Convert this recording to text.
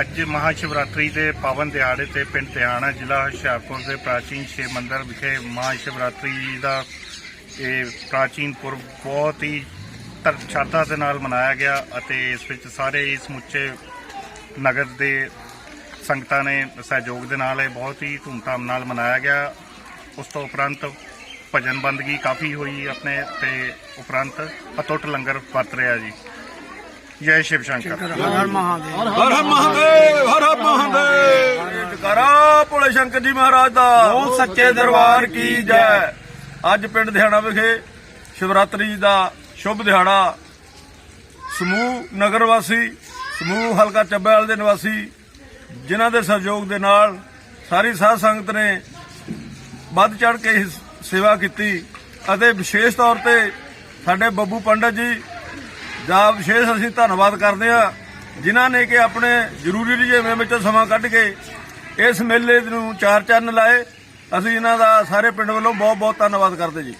ਅੱਜ ਮਹਾਸ਼ਿਵਰਾਤਰੀ ਦੇ ਪਾਵਨ ਦਿਹਾੜੇ ਤੇ ਪਿੰਡ ਧਿਆਣਾ ਜ਼ਿਲ੍ਹਾ ਹੁਸ਼ਿਆਰਪੁਰ ਦੇ ਪ੍ਰਾਚੀਨ ਸ਼ਿਵ ਮੰਦਿਰ ਵਿਖੇ ਮਹਾਸ਼ਿਵਰਾਤਰੀ ਦਾ ਇਹ ਪ੍ਰਾਚੀਨ ਪੁਰਬ ਬਹੁਤ ਹੀ ਧਰ- ਸ਼ਰਧਾ ਦੇ ਨਾਲ ਮਨਾਇਆ ਗਿਆ ਅਤੇ ਇਸ ਵਿੱਚ ਸਾਰੇ ਹੀ ਸਮੁੱਚੇ ਨਗਰ ਦੇ ਸੰਗਤਾਂ ਨੇ ਸਹਿਯੋਗ ਦੇ ਨਾਲ ਇਹ ਬਹੁਤ ਹੀ ਧੂਮਧਾਮ ਨਾਲ ਮਨਾਇਆ ਗਿਆ। ਉਸ ਤੋਂ ਉਪਰੰਤ ਭਜਨ ਬੰਦਗੀ ਕਾਫੀ ਹੋਈ ਆਪਣੇ ਤੇ ਉਪਰੰਤ ਅਟੁੱਟ ਲੰਗਰ ਵਰਤ ਰਿਹਾ ਜੀ। ਜੈ ਸ਼ਿਵ ਸ਼ੰਕਰ। ਹਰ ਹਰ ਮਹਾਦੇਵ। ਹਰ ਹਰ ਮਹਾਦੇਵ ਹਰ ਹਰ ਮਹਾਦੇਵ। ਜਕਾਰਾ ਭੋਲੇ ਸ਼ੰਕਰ ਜੀ ਮਹਾਰਾਜ ਦਾ। ਬੋਲ ਸੱਚੇ ਦਰਬਾਰ ਕੀ ਜੈ। ਅੱਜ ਪਿੰਡ ਦਿਹਾੜਾ ਵਿਖੇ ਸ਼ਿਵਰਾਤਰੀ ਦਾ ਸ਼ੁਭ ਦਿਹਾੜਾ। ਸਮੂਹ ਨਗਰ ਵਾਸੀ ਸਮੂਹ ਹਲਕਾ ਚੱਬੇਵਾਲ ਦੇ ਨਿਵਾਸੀ ਜਿਨ੍ਹਾਂ ਦੇ ਸਹਿਯੋਗ ਦੇ ਨਾਲ ਸਾਰੀ ਸਾਧ ਸੰਗਤ ਨੇ ਵੱਧ ਚੜ ਕੇ ਸੇਵਾ ਕੀਤੀ ਅਤੇ ਵਿਸ਼ੇਸ਼ ਤੌਰ ਤੇ ਸਾਡੇ ਬੱਬੂ ਪੰਡਤ ਜੀ ਦਾ ਵਿਸ਼ੇਸ਼ ਅਸੀਂ ਧੰਨਵਾਦ ਕਰਦੇ ਹਾਂ ਜਿਨ੍ਹਾਂ ਨੇ ਕਿ ਆਪਣੇ ਜ਼ਰੂਰੀ ਰੁਝੇਵੇਂ ਵਿੱਚੋਂ ਸਮਾਂ ਕੱਢ ਕੇ ਇਸ ਮੇਲੇ ਨੂੰ ਚਾਰ ਚੰਨ ਲਾਏ। ਅਸੀਂ ਇਹਨਾਂ ਦਾ ਸਾਰੇ ਪਿੰਡ ਵੱਲੋਂ ਬਹੁਤ ਬਹੁਤ ਧੰਨਵਾਦ ਕਰਦੇ ਜੀ।